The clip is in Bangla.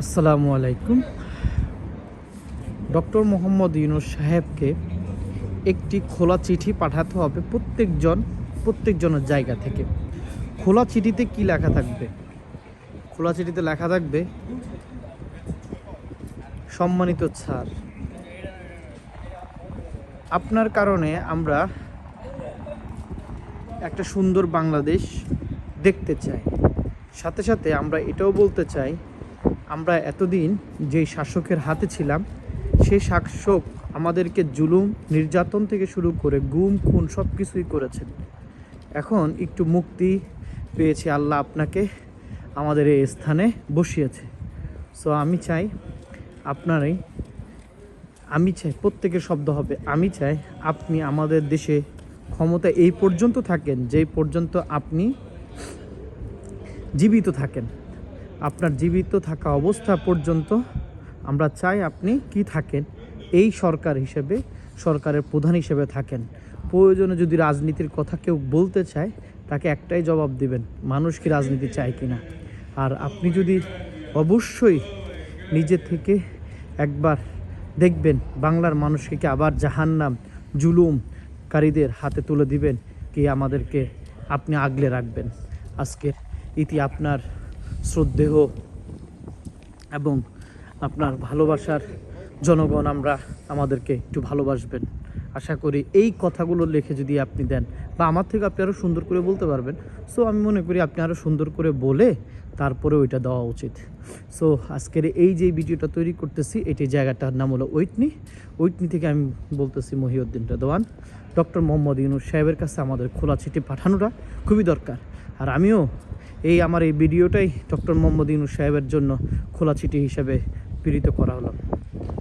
আসসালামু আলাইকুম। ডক্টর মোহাম্মদ ইউনুস সাহেবকে একটি খোলা চিঠি পাঠাতে হবে প্রত্যেকজন, প্রত্যেকজনের জায়গা থেকে। খোলা চিঠিতে কি লেখা থাকবে? খোলা চিঠিতে লেখা থাকবে, সম্মানিত স্যার, আপনার কারণে আমরা একটা সুন্দর বাংলাদেশ দেখতে চাই। সাথে সাথে আমরা এটাও বলতে চাই আমরা এতদিন যেই শাসকের হাতে ছিলাম সেই শাসক আমাদেরকে জুলুম, নির্যাতন থেকে শুরু করে গুম, খুন সব কিছুই করেছেন এখন একটু মুক্তি পেয়েছে আল্লাহ আপনাকে, আমাদের এই স্থানে বসিয়েছে। সো আমি চাই আপনারই, আমি চাই প্রত্যেকের শব্দ হবে, আমি চাই আপনি আমাদের দেশে ক্ষমতা এই পর্যন্ত থাকেন, যেই পর্যন্ত আপনি জীবিত থাকেন। আপনার জীবিত থাকা অবস্থা পর্যন্ত আমরা চাই আপনি কি থাকেন? এই সরকার হিসেবে, সরকারের প্রধান হিসেবে থাকেন। প্রয়োজনে যদি রাজনীতির কথা কেউ বলতে চায়, তাকে একটাই জবাব দিবেন, মানুষ কি রাজনীতি চায় কি না আর আপনি যদি অবশ্যই নিজে থেকে একবার দেখবেন বাংলার মানুষকে কি আবার জাহান্নাম, জুলুমকারীদের হাতে তুলে দিবেন, কি আমাদেরকে আপনি আগলে রাখবেন। আজকের ইতি আপনার শ্রদ্ধেয় এবং আপনার ভালোবাসার জনগণ আমরা, আমাদেরকে একটু ভালোবাসবেন। আশা করি এই কথাগুলো লিখে যদি আপনি দেন, বা আমার থেকে আপনি আরও সুন্দর করে বলতে পারবেন। সো আমি মনে করি আপনি আরও সুন্দর করে বলে তারপরে ওইটা দেওয়া উচিত। সো আজকের এই যে ভিডিওটা তৈরি করতেছি, এটি জায়গাটার নাম হলো ওইটনি ওইটনি থেকে আমি বলতেছি মহিউদ্দিন রেদওয়ান ডক্টর মোহাম্মদ ইউনুস সাহেবের কাছে আমাদের খোলা চিঠি পাঠানোটা খুবই দরকার। আর আমিও এই আমার এই ভিডিওটাই ডক্টর মোহাম্মদ ইউনুস সাহেবের জন্য খোলা চিঠি হিসেবে প্রেরিত করা হলো।